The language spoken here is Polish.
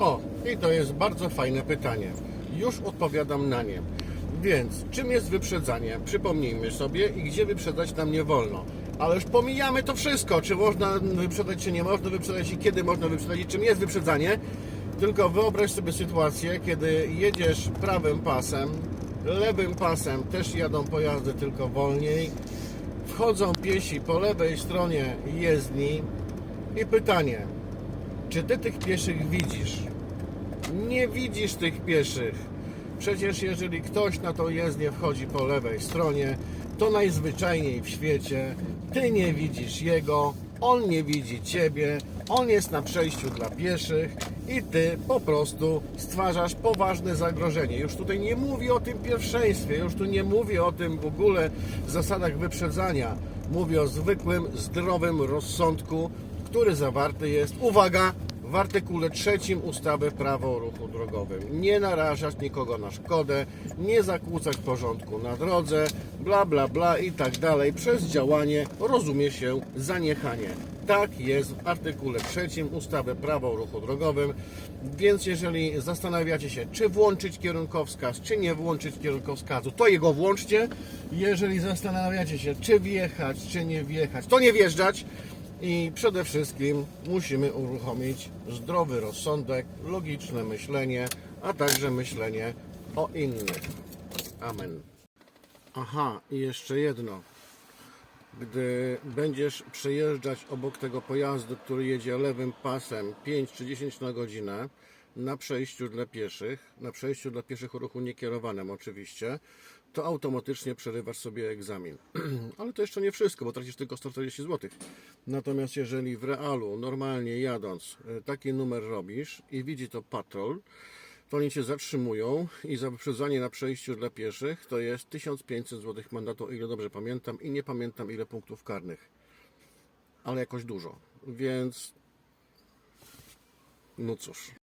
O, i to jest bardzo fajne pytanie. Już odpowiadam na nie. Więc czym jest wyprzedzanie? Przypomnijmy sobie i gdzie wyprzedzać nam nie wolno. Ale już pomijamy to wszystko, czy można wyprzedać, czy nie można wyprzedać i kiedy można wyprzedać i czym jest wyprzedzanie. Tylko wyobraź sobie sytuację, kiedy jedziesz prawym pasem, lewym pasem też jadą pojazdy tylko wolniej, wchodzą piesi po lewej stronie jezdni i pytanie, czy ty tych pieszych widzisz? Nie widzisz tych pieszych. Przecież jeżeli ktoś na tą jezdnię wchodzi po lewej stronie, to najzwyczajniej w świecie ty nie widzisz jego, on nie widzi ciebie, on jest na przejściu dla pieszych i ty po prostu stwarzasz poważne zagrożenie. Już tutaj nie mówię o tym pierwszeństwie, już tu nie mówię o tym w ogóle zasadach wyprzedzania. Mówię o zwykłym, zdrowym rozsądku, który zawarty jest, uwaga, w artykule trzecim ustawy Prawo o ruchu drogowym. Nie narażać nikogo na szkodę, nie zakłócać porządku na drodze, bla bla bla i tak dalej. Przez działanie rozumie się zaniechanie. Tak jest w artykule trzecim ustawy Prawo o ruchu drogowym. Więc jeżeli zastanawiacie się, czy włączyć kierunkowskaz, czy nie włączyć kierunkowskazu, to jego włączcie. Jeżeli zastanawiacie się, czy wjechać, czy nie wjechać, to nie wjeżdżać. I przede wszystkim musimy uruchomić zdrowy rozsądek, logiczne myślenie, a także myślenie o innych. Amen. Aha, i jeszcze jedno. Gdy będziesz przejeżdżać obok tego pojazdu, który jedzie lewym pasem 5 czy 10 na godzinę, na przejściu dla pieszych, na przejściu dla pieszych o ruchu niekierowanym oczywiście, to automatycznie przerywasz sobie egzamin. Ale to jeszcze nie wszystko, bo tracisz tylko 140 zł. Natomiast jeżeli w realu, normalnie jadąc, y, taki numer robisz i widzi to patrol, to oni cię zatrzymują i za wyprzedzanie na przejściu dla pieszych to jest 1500 zł mandatu, o ile dobrze pamiętam i nie pamiętam ile punktów karnych. Ale jakoś dużo. Więc no cóż.